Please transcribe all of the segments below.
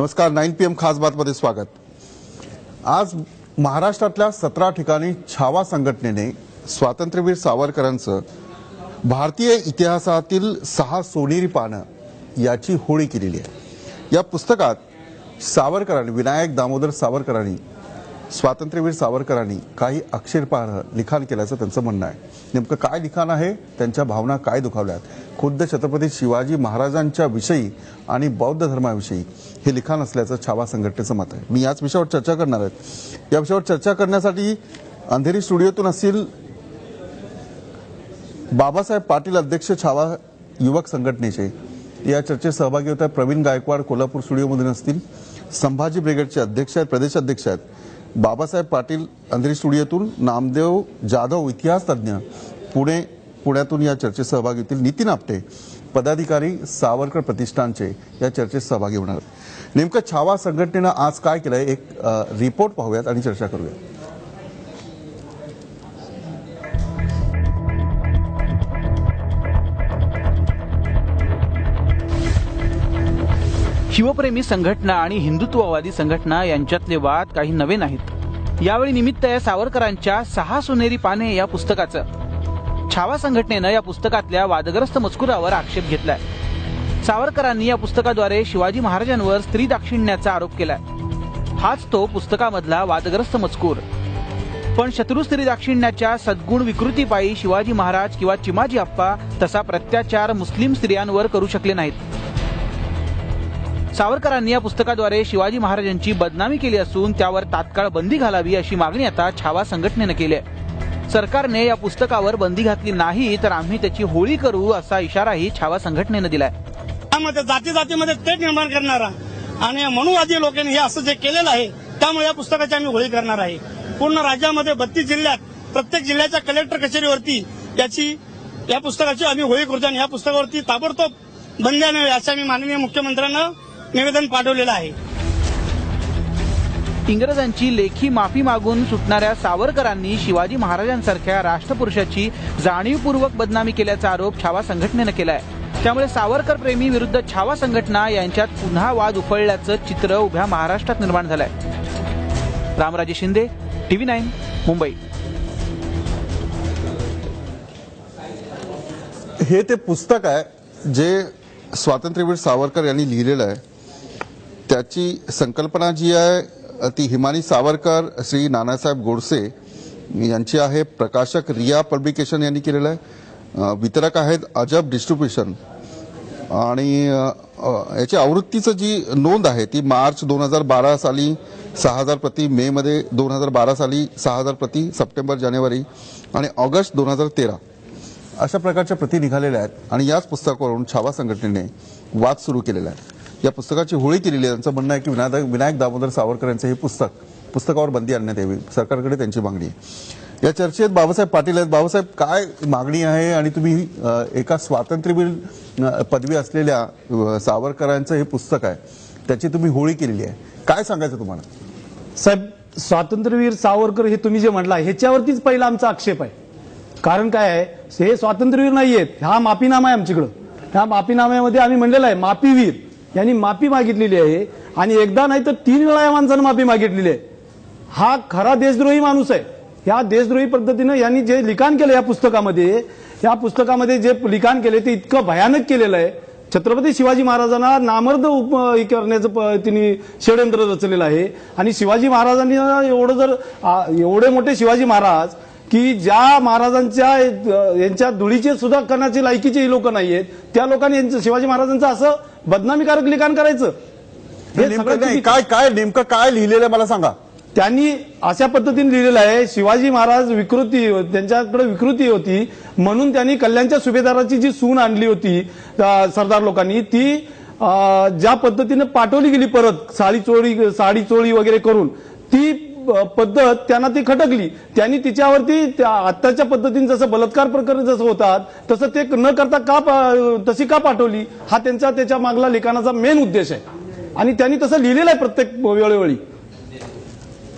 नमस्कार nine P M खास बातमध्ये स्वागत. आज महाराष्ट्रातल्या सतरा ठिकाणी छावा संघटनेने स्वातंत्र्यवीर सावरकरांचं भारतीय इतिहासातील सहा सोनेरी पानं याची होळी केलेली आहे. या पुस्तकात सावरकरांनी विनायक दामोदर सावरकरांनी स्वातंत्र्यवीर सावरकरांनी काही अक्षरपार्ह लिखाण केल्याचं त्यांचं म्हणणं आहे. नेमकं काय लिखाण आहे? त्यांच्या भावना काय दुखावल्यात? खुद्द छत्रपती शिवाजी महाराजांच्या विषयी आणि बौद्ध धर्माविषयी हे लिखाण असल्याचं छावा संघटनेचं मत आहे. मी याच विषयावर चर्चा करणार आहे. या विषयावर चर्चा करण्यासाठी अंधेरी स्टुडिओतून असतील बाबासाहेब पाटील अध्यक्ष छावा युवक संघटनेचे. या चर्चेत सहभागी होत आहेत प्रवीण गायकवाड कोल्हापूर स्टुडिओमधून असतील. संभाजी ब्रिगेडचे अध्यक्ष आहेत प्रदेश अध्यक्ष आहेत. बाबासाहेब पाटील अंधेरी स्टुडिओतून नामदेव जाधव इतिहास तज्ज्ञ पुणे पुण्यातून या चर्चेत सहभागी होतील. नितीन आपटे पदाधिकारी सावरकर प्रतिष्ठानचे या चर्चेत सहभागी होणार नेमकं छावा संघटनेनं आज काय केलंय? एक रिपोर्ट पाहूयात आणि चर्चा करूयात. शिवप्रेमी संघटना आणि हिंदुत्ववादी संघटना यांच्यातले वाद काही नवे नाहीत. यावेळी निमित्त आहे सावरकरांच्या सहा सोनेरी पाने या पुस्तकाचं. छावा संघटनेनं या पुस्तकातल्या वादग्रस्त मजकुरावर आक्षेप घेतलाय. सावरकरांनी या पुस्तकाद्वारे शिवाजी महाराजांवर स्त्री दाक्षिण्याचा आरोप केलाय. हाच तो पुस्तकामधला वादग्रस्त मजकूर. पण शत्रू स्त्री दाक्षिण्याच्या सद्गुण विकृतीपायी शिवाजी महाराज किंवा चिमाजी अप्पा तसा प्रत्याचार मुस्लिम स्त्रियांवर करू शकले नाहीत. सावरकरांनी या पुस्तकाद्वारे शिवाजी महाराजांची बदनामी केली असून त्यावर तात्काळ बंदी घालावी अशी मागणी आता छावा संघटनेनं केली आहे. सरकारने या पुस्तकावर बंदी घातली नाही तर आम्ही त्याची होळी करू असा इशाराही छावा संघटनेनं दिलाय. त्यामध्ये जाती जातीमध्ये ते निर्माण करणारा आणि मनुवादी लोकांनी हे असं जे केलेलं आहे त्यामुळे या पुस्तकाची आम्ही होळी करणार आहे. पूर्ण राज्यामध्ये बत्तीस जिल्ह्यात प्रत्येक जिल्ह्याच्या कलेक्टर कचेरीवरती याची या पुस्तकाची आम्ही होळी करतो आणि या पुस्तकावरती ताबडतोब बंदी आणावी असं आम्ही माननीय मुख्यमंत्र्यांना निवेदन पाठवलेलं आहे. इंग्रजांची लेखी माफी मागून सुटणाऱ्या सावरकरांनी शिवाजी महाराजांसारख्या राष्ट्रपुरुषाची जाणीवपूर्वक बदनामी केल्याचा आरोप छावा संघटनेनं केलाय. त्यामुळे सावरकर प्रेमी विरुद्ध छावा संघटना यांच्यात पुन्हा वाद उफळल्याचं चित्र उभ्या महाराष्ट्रात निर्माण झालंय. Ramraje Shinde TV nine Mumbai. हे ते पुस्तक आहे जे स्वातंत्र्यवीर सावरकर यांनी लिहिलेलं आहे. त्याची संकल्पना जी आहे ती हिमानी सावरकर श्री नानासाहेब गोडसे यांची आहे. प्रकाशक रिया पब्लिकेशन यांनी केलेलं आहे. वितरक आहेत अजब डिस्ट्रीब्युशन. आणि याची आवृत्तीचं जी नोंद आहे ती मार्च दोन हजार बारा साली सहा हजार प्रति मे मध्ये दोन हजार बारा साली सहा हजार प्रति सप्टेंबर जानेवारी आणि ऑगस्ट दोन हजार तेरा. अशा प्रकारच्या प्रती निघालेल्या आहेत. आणि याच पुस्तकावरून छावा संघटनेने वाद सुरू केलेला आहे. या पुस्तकाची होळी केलेली आहे. त्यांचं म्हणणं आहे की विनायक विनायक दामोदर सावरकर यांचं हे पुस्तक पुस्तकावर बंदी आणण्यात यावी. सरकारकडे त्यांची मागणी आहे. या चर्चेत बाबासाहेब पाटील आहेत. बाबासाहेब काय मागणी आहे? आणि तुम्ही एका स्वातंत्र्यवीर पदवी असलेल्या सावरकरांचं हे पुस्तक आहे. त्याची तुम्ही होळी केलेली आहे. काय सांगायचं तुम्हाला? साहेब स्वातंत्र्यवीर सावरकर हे तुम्ही जे म्हटला ह्याच्यावरतीच पहिला आमचा आक्षेप आहे. कारण काय आहे? हे स्वातंत्र्यवीर नाही आहेत हा माफीनामा आहे आमच्याकडं. ह्या माफीनाम्यामध्ये आम्ही म्हणलेला आहे माफीवीर. यांनी माफी मागितलेली आहे. आणि एकदा नाही तर तीन वेळा या माणसानं माफी मागितलेली आहे. हा खरा देशद्रोही माणूस आहे. या देशद्रोही पद्धतीनं यांनी जे लिखाण केलं या पुस्तकामध्ये या पुस्तकामध्ये जे लिखाण केले ते इतकं भयानक केलेलं आहे. छत्रपती शिवाजी महाराजांना नामर्द उप हे करण्याचं प- तिने षडयंत्र रचलेलं आहे. आणि शिवाजी महाराजांनी एवढं जर एवढे मोठे शिवाजी महाराज की ज्या महाराजांच्या यांच्या धुळीचे सुद्धा करण्याची लायकीचे लोक नाही आहेत त्या लोकांनी यांचं शिवाजी महाराजांचं असं बदनामीकारक लिखाण करायचं हे. काय काय नेमकं काय लिहिलेलं आहे मला सांगा त्यांनी अशा पद्धतीने लिहिलेलं आहे शिवाजी महाराज विकृती त्यांच्याकडे विकृती होती म्हणून त्यांनी कल्याणच्या सुभेदाराची जी सून आणली होती सरदार लोकांनी ती ज्या पद्धतीने पाठवली गेली परत साडी चोळी साडी चोळी वगैरे करून ती पद्धत त्यांना ती खटकली. त्यांनी तिच्यावरती त्या आत्ताच्या पद्धतीने जसं बलात्कार प्रकरण जसं होतात तसं ते न करता का तशी का पाठवली? हा त्यांचा त्याच्या मागला लिखाणाचा मेन उद्देश आहे. आणि त्यांनी तसं लिहिलेलं आहे प्रत्येक वेळोवेळी.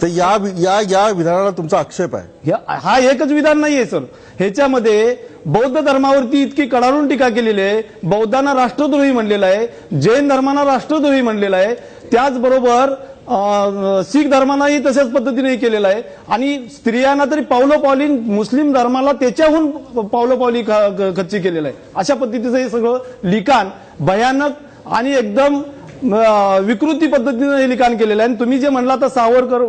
तर या या या विधानाला तुमचा आक्षेप आहे. हा एकच विधान नाहीये सर. ह्याच्यामध्ये बौद्ध धर्मावरती इतकी कडाडून टीका केलेली आहे. बौद्धांना राष्ट्रद्रोही म्हणलेला आहे. जैन धर्मांना राष्ट्रद्रोही म्हणलेला आहे. त्याचबरोबर शीख धर्मांनाही तशाच पद्धतीने केलेलं आहे. आणि स्त्रियांना तरी पावलो पावली मुस्लिम धर्माला त्याच्याहून पावलो पावली खच्ची केलेलं आहे. अशा पद्धतीचं हे सगळं लिखाण भयानक आणि एकदम विकृती पद्धतीनं हे लिखाण केलेलं आहे. आणि तुम्ही जे म्हणला तर सावरकर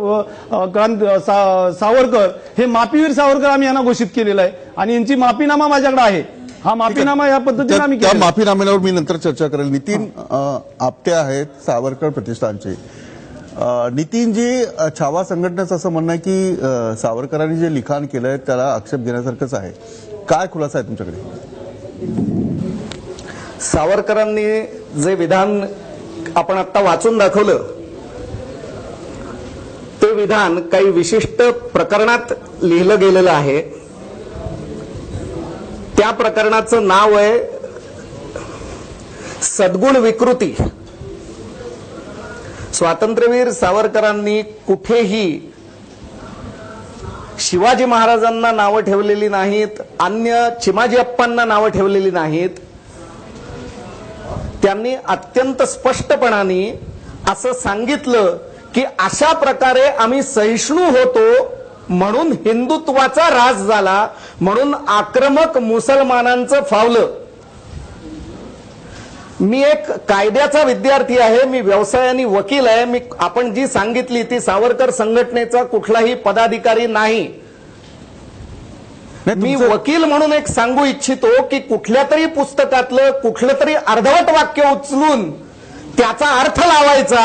सावरकर हे माफीवीर सावरकर आम्ही यांना घोषित केलेलं आहे. आणि यांची माफीनामा माझ्याकडे आहे. हा माफीनामा या पद्धतीने आम्ही त्या आहे. माफीनाम्यावर मी नंतर चर्चा करेल. नितीन आपटे आहेत सावरकर प्रतिष्ठानचे. नितीनजी छावा संघटनेचं असं म्हणणं आहे की सावरकरांनी जे लिखाण केलंय त्याला आक्षेप घेण्यासारखंच आहे. काय खुलासा आहे तुमच्याकडे? सावरकरांनी जे विधान आपण आता वाचून दाखवलं. ते विधान काही विशिष्ट प्रकरणात लिहिलं गेलेलं आहे. त्या प्रकरणाचं नाव आहे सद्गुण विकृती. स्वातंत्र्यवीर सावरकरांनी कुठेही शिवाजी महाराजांना नावं ठेवलेली नाहीत अन्य चिमाजी अप्पांना नावं ठेवलेली नाहीत. त्यांनी अत्यंत स्पष्टपणाने असं सांगितलं की अशा प्रकारे आम्ही सहिष्णू होतो म्हणून हिंदुत्वाचा राज झाला म्हणून आक्रमक मुसलमानांचं फावलं. मी एक कायद्याचा विद्यार्थी आहे मी व्यवसायाने वकील आहे मी आपण जी सांगितली ती सावरकर संघटनेचा कुठलाही पदाधिकारी नाही. नाही, मी वकील म्हणून एक सांगू इच्छितो की कुठल्या तरी पुस्तकातलं कुठलं तरी अर्धवट वाक्य उचलून त्याचा अर्थ लावायचा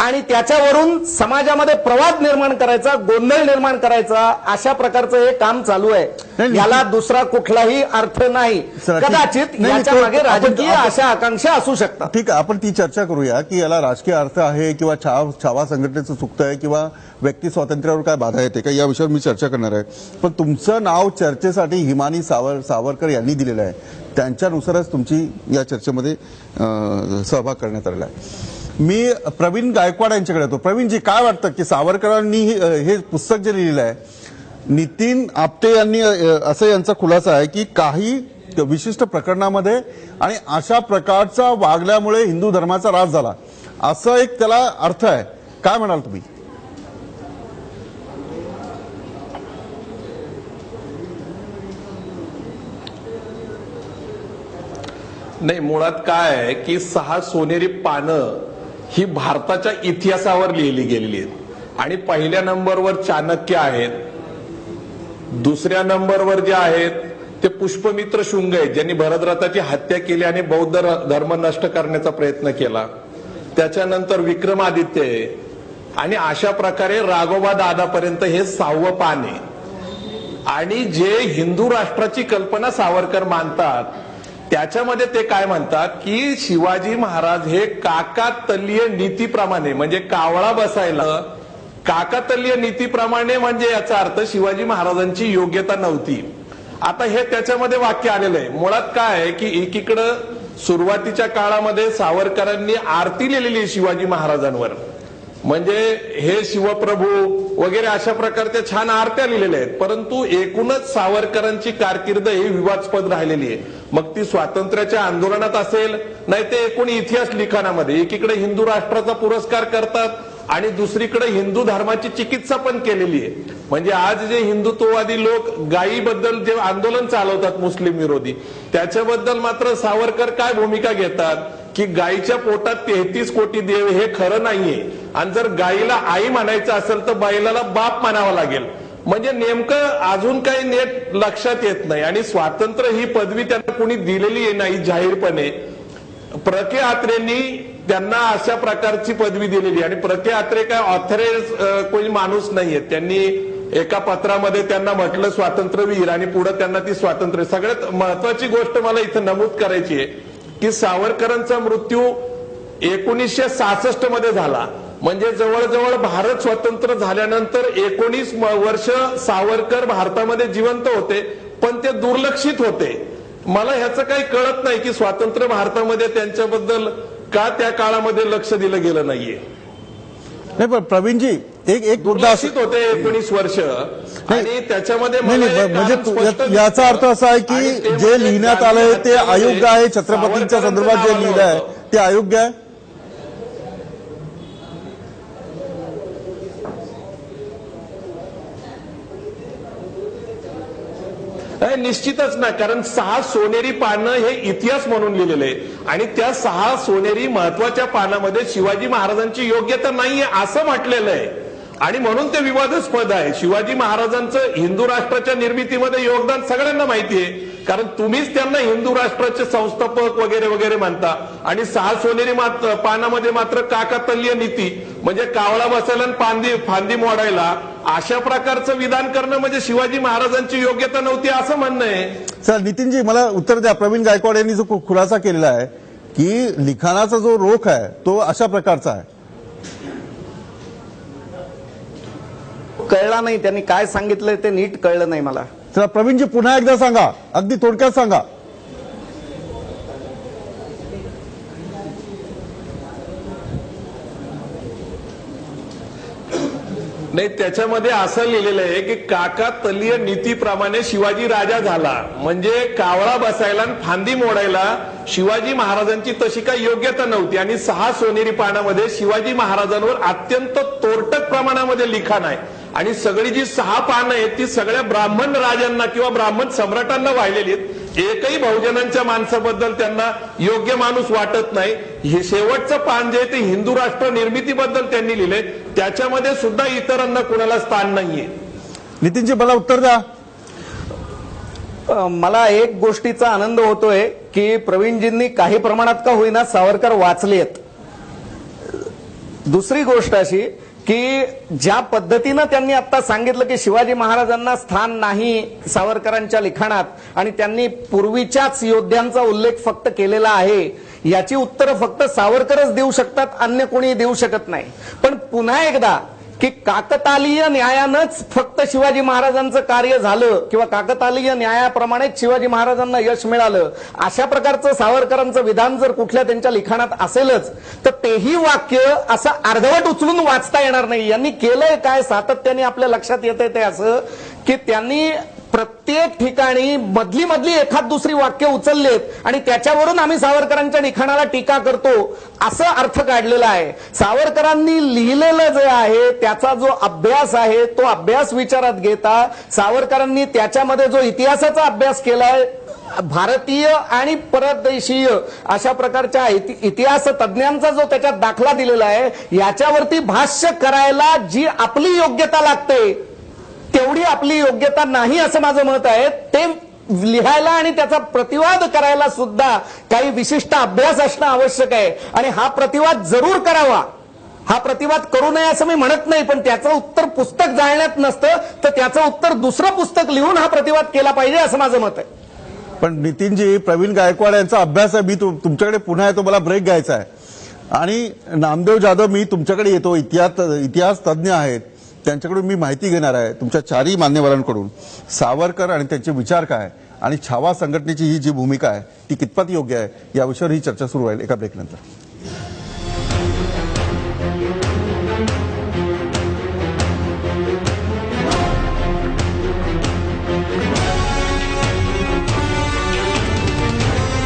आणि त्याच्यावरून समाजामध्ये प्रवाद निर्माण करायचा गोंधळ निर्माण करायचा अशा प्रकारचं हे काम चालू आहे. याला दुसरा कुठलाही अर्थ नाही. कदाचित याच्या मागे राजकीय अशा आकांक्षा असू शकतात. ठीक आहे आपण ती चर्चा करूया की याला राजकीय अर्थ आहे किंवा छाव छावा संघटनेचं चुकतं आहे किंवा व्यक्ती स्वातंत्र्यावर काय बाधा येते का या विषयावर मी चर्चा करणार आहे. पण तुमचं नाव चर्चेसाठी हिमानी सावर सावरकर यांनी दिलेलं आहे. त्यांच्यानुसारच तुमची या चर्चेमध्ये सहभाग करण्यात आलेला आहे. मी प्रवीण गायकवाड यांच्याकडे येतो. प्रवीणजी काय वाटतं की सावरकरांनी हे हे पुस्तक जे लिहिलेलं आहे नितीन आपटे यांनी असं यांचा खुलासा आहे की काही विशिष्ट प्रकरणामध्ये आणि अशा प्रकारचा वागल्यामुळे हिंदू धर्माचा राज झाला. असं एक त्याला अर्थ आहे. काय म्हणाल तुम्ही? नाही मुळात काय आहे की सहा सोनेरी पानं ही भारताच्या इतिहासावर लिहिली गेलेली आहेत. आणि पहिल्या नंबरवर चाणक्य आहेत. दुसऱ्या नंबरवर जे आहेत ते पुष्पमित्र शुंग आहेत ज्यांनी भरतरथाची हत्या केली आणि बौद्ध धर्म नष्ट करण्याचा प्रयत्न केला. त्याच्यानंतर विक्रमादित्य आहे. आणि अशा प्रकारे राघोबा दादापर्यंत हे सहावं पान आहे. आणि जे हिंदू राष्ट्राची कल्पना सावरकर मानतात त्याच्यामध्ये ते काय म्हणतात की शिवाजी महाराज हे काकातल्य नीतीप्रमाणे म्हणजे कावळा बसायला काकातल्य नीतीप्रमाणे म्हणजे याचा अर्थ शिवाजी महाराजांची योग्यता नव्हती. आता हे त्याच्यामध्ये वाक्य आलेलं आहे. मुळात काय आहे की एकीकडं सुरुवातीच्या काळामध्ये सावरकरांनी आरती लिहिलेली आहे शिवाजी महाराजांवर. म्हणजे हे शिवप्रभू वगैरे अशा प्रकारच्या छान आरत्या लिहिलेल्या आहेत. परंतु एकूणच सावरकरांची कारकीर्द ही विवादस्पद राहिलेली आहे. मग ती स्वातंत्र्याच्या आंदोलनात असेल नाही ते एकूण इतिहास लिखाणामध्ये एकीकडे हिंदू राष्ट्राचा पुरस्कार करतात आणि दुसरीकडे हिंदू धर्माची चिकित्सा पण केलेली आहे. म्हणजे आज जे हिंदुत्ववादी लोक गायीबद्दल जे आंदोलन चालवतात मुस्लिम विरोधी त्याच्याबद्दल मात्र सावरकर काय भूमिका घेतात? की गायीच्या पोटात तेहतीस कोटी देव हे खरं नाहीये. आणि जर गायीला आई म्हणायचं असेल तर बैलाला बाप म्हणावा लागेल. म्हणजे नेमकं अजून काही नेट लक्षात येत नाही. आणि स्वातंत्र्य ही पदवी त्यांना कुणी दिलेली नाही जाहीरपणे. प्रके आत्रेंनी त्यांना अशा प्रकारची पदवी दिलेली. आणि प्रके आत्रे काय ऑथराइज कोणी माणूस नाहीये. त्यांनी एका पत्रामध्ये त्यांना म्हटलं स्वातंत्र्यवीर. आणि पुढे त्यांना ती स्वातंत्र्य. सगळ्यात महत्वाची गोष्ट मला इथं नमूद करायची आहे की सावरकरांचा मृत्यू एकोणीसशे सहासष्टमध्ये झाला. म्हणजे जवळजवळ भारत स्वतंत्र झाल्यानंतर एकोणीस वर्ष सावरकर भारतामध्ये जिवंत होते पण ते दुर्लक्षित होते. मला ह्याचं काही कळत नाही की स्वातंत्र्य भारतामध्ये त्यांच्याबद्दल का त्या काळामध्ये लक्ष दिलं गेलं नाहीये. नाही पण प्रवीणजी एक एक मुद्दा होते एकोणीस वर्ष. आणि त्याच्यामध्ये म्हणजे तू- याचा अर्थ असा आहे की ते जे म्हणजे लिहिण्यात आलंय ते हत्येमध्ये अयोग्य आहे छत्रपतींच्या संदर्भात जे लिहिलं आहे. ते अयोग्य आहे. निश्चितच ना कारण सहा सोनेरी पानं हे इतिहास म्हणून लिहिलेले आहे. आणि त्या सहा सोनेरी महत्त्वाच्या पानामध्ये शिवाजी महाराजांची योग्यता नाहीये असं म्हटलेलं आहे. आणि म्हणून ते विवादास्पद आहे. शिवाजी महाराजांचं हिंदू राष्ट्राच्या निर्मितीमध्ये योगदान सगळ्यांना माहिती आहे. कारण तुम्हीच त्यांना हिंदू राष्ट्राचे संस्थापक वगैरे वगैरे म्हणता. आणि सहा सोनेरी मात्र पानामध्ये मात्र काकातल्य नीती म्हणजे कावळा बसायला आणि फांदी फांदी मोडायला अशा प्रकारचं विधान करणं म्हणजे शिवाजी महाराजांची योग्यता नव्हती असं म्हणणं आहे. सर नितीनजी मला उत्तर द्या. प्रवीण गायकवाड यांनी जो खुलासा केलेला आहे की लिखाणाचा जो रोख आहे तो अशा प्रकारचा आहे. कळला नाही त्यांनी काय सांगितलंय ते नीट कळलं नाही मला. चला प्रवीणजी पुन्हा एकदा सांगा. अगदी थोडक्यात सांगा. नाही त्याच्यामध्ये असं लिहिलेलं आहे की काका तलीय नीतीप्रमाणे शिवाजी राजा झाला. म्हणजे कावळा बसायला आणि फांदी मोडायला शिवाजी महाराजांची तशी काही योग्यता नव्हती. आणि सहा सोनेरी पानामध्ये शिवाजी महाराजांवर अत्यंत तोरटक प्रमाणामध्ये लिखाण आहे. आणि सगळी जी सहा पानं आहेत ती सगळ्या ब्राह्मण राजांना किंवा ब्राह्मण सम्राटांना वाहिलेली आहेत. एकही बहुजनांच्या माणसाबद्दल त्यांना योग्य माणूस वाटत नाही. हे शेवटचं पान जे आहे ते हिंदू राष्ट्र निर्मितीबद्दल त्यांनी लिहिलंय. त्याच्यामध्ये सुद्धा इतरांना कुणाला स्थान नाहीये. नितीनजी मला उत्तर द्या. मला एक गोष्टीचा आनंद होतोय की प्रवीणजींनी काही प्रमाणात का होईना सावरकर वाचलेत. दुसरी गोष्ट अशी की ज्या पद्धतीनं त्यांनी आता सांगितलं की शिवाजी महाराजांना स्थान नाही सावरकरांच्या लिखाणात आणि त्यांनी पूर्वीच्याच योद्ध्यांचा उल्लेख फक्त केलेला आहे याची उत्तरं फक्त सावरकरच देऊ शकतात अन्य कोणी देऊ शकत नाही. पण पुन्हा एकदा की काकतालीय न्यायानंच फक्त शिवाजी महाराजांचं कार्य झालं किंवा काकतालीय न्यायाप्रमाणेच शिवाजी महाराजांना यश मिळालं अशा प्रकारचं सावरकरांचं विधान जर कुठल्या त्यांच्या लिखाणात असेलच तर तेही वाक्य असं अर्धवट उचलून वाचता येणार नाही. यांनी केलंय काय सातत्याने आपल्या लक्षात येतंय ते असं की त्यांनी प्रत्येक ठिकाणी मधली मधली एखाद दुसरी वाक्य उचललेत आणि त्याच्यावरून आम्ही सावरकरांच्या लिखाणाला टीका करतो असं अर्थ काढलेला आहे. सावरकरांनी लिहिलेलं जे आहे त्याचा जो अभ्यास आहे तो अभ्यास विचारात घेता सावरकरांनी त्याच्यामध्ये जो इतिहासाचा अभ्यास केलाय भारतीय आणि परदेशीय अशा प्रकारच्या इति- इतिहास तज्ज्ञांचा जो त्याच्यात दाखला दिलेला आहे याच्यावरती भाष्य करायला जी आपली योग्यता लागते तेवढी आपली योग्यता नाही असं माझं मत आहे. ते लिहायला आणि त्याचा प्रतिवाद करायला सुद्धा काही विशिष्ट अभ्यास असणं आवश्यक आहे. आणि हा प्रतिवाद जरूर करावा. हा प्रतिवाद करू नये असं मी म्हणत नाही पण त्याचं उत्तर पुस्तक जाळण्यात नसतं तर त्याचं उत्तर दुसरं पुस्तक लिहून हा प्रतिवाद केला पाहिजे असं माझं मत आहे. पण नितीनजी प्रवीण गायकवाड यांचा अभ्यास आहे मी तुमच्याकडे पुन्हा येतो मला ब्रेक घ्यायचा आहे. आणि नामदेव जाधव मी तुमच्याकडे येतो इतिहास इतिहास तज्ज्ञ आहेत. त्यांच्याकडून मी माहिती घेणार आहे तुमच्या चारही मान्यवरांकडून. सावरकर आणि त्यांचे विचार काय आणि छावा संघटनेची ही जी भूमिका आहे ती कितपत योग्य आहे? याविषयी ही चर्चा सुरू राहील एका ब्रेकनंतर